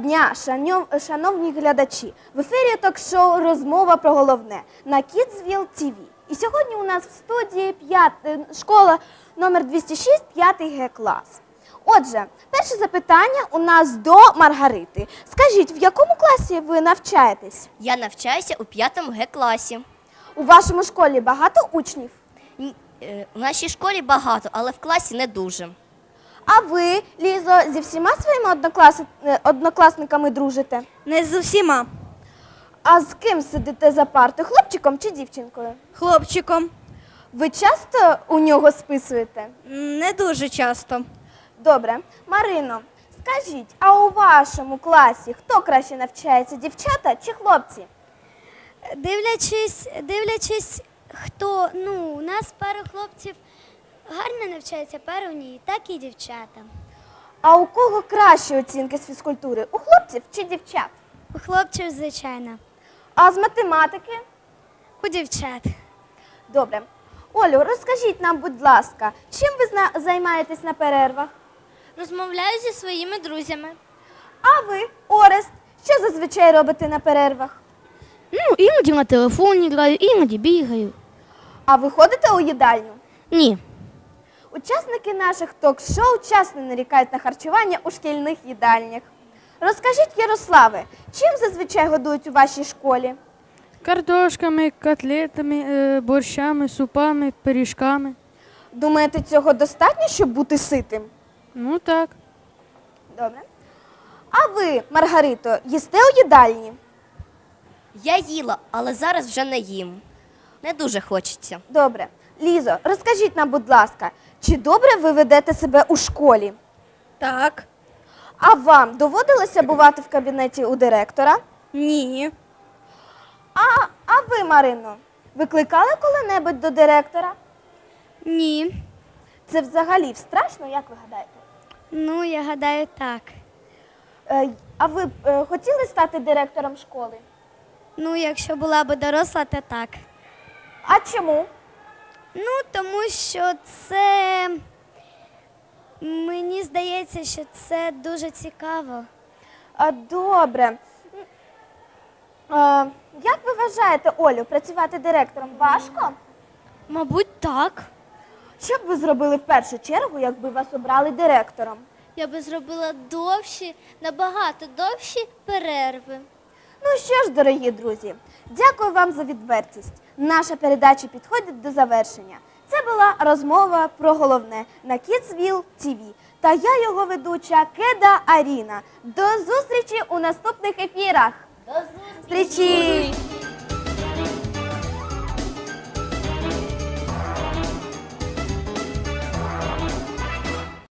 дня, шановні глядачі! В ефірі ток-шоу Розмова про головне на Kidsville TV. І сьогодні у нас в студії п'ят... е, школа номер 206, 5 Г клас. Отже, перше запитання у нас до Маргарити. Скажіть, в якому класі ви навчаєтесь? Я навчаюся у 5 Г класі. У вашому школі багато учнів? Ні, е, У нашій школі багато, але в класі не дуже. А ви, Лізо, зі всіма своїми одноклас... е, однокласниками дружите? Не з усіма. А з ким сидите за партою, хлопчиком чи дівчинкою? Хлопчиком. Ви часто у нього списуєте? Не дуже часто. Добре. Марино, скажіть, а у вашому класі хто краще навчається, дівчата чи хлопці? Дивлячись, дивлячись, хто ну у нас пара хлопців гарно у ній, так і дівчата. А у кого кращі оцінки з фізкультури? У хлопців чи дівчат? У хлопців, звичайно, А з математики? у дівчат. Добре. Олю, розкажіть нам, будь ласка, чим ви займаєтесь на перервах? Розмовляю зі своїми друзями. А ви, Орест, що зазвичай робите на перервах? Ну, іноді на телефоні граю, іноді бігаю. А ви ходите у їдальню? Ні. Учасники наших ток-шоу часто нарікають на харчування у шкільних їдальнях. Розкажіть, Ярославе, чим зазвичай годують у вашій школі? Картошками, котлетами, е, борщами, супами, пиріжками. Думаєте, цього достатньо, щоб бути ситим? Ну так. Добре. А ви, Маргарито, їсте у їдальні? Я їла, але зараз вже не їм. Не дуже хочеться. Добре. Лізо, розкажіть нам, будь ласка, чи добре ви ведете себе у школі? Так. А вам доводилося бувати в кабінеті у директора? Ні. А, а ви, Марино, викликали коли-небудь до директора? Ні. Це взагалі страшно, як ви гадаєте? Ну, я гадаю, так. Е, а ви б, е, хотіли стати директором школи? Ну, якщо була б доросла, то так. А чому? Ну, тому що це мені здається, що це дуже цікаво. А, добре. Е, як ви вважаєте, Олю, працювати директором важко? Мабуть, так. Що б ви зробили в першу чергу, якби вас обрали директором? Я би зробила довші, набагато довші перерви. Ну що ж, дорогі друзі, дякую вам за відвертість. Наша передача підходить до завершення. Це була розмова про головне на Kidsville TV. Та я його ведуча Кеда Аріна. До зустрічі у наступних ефірах. До зустрічі!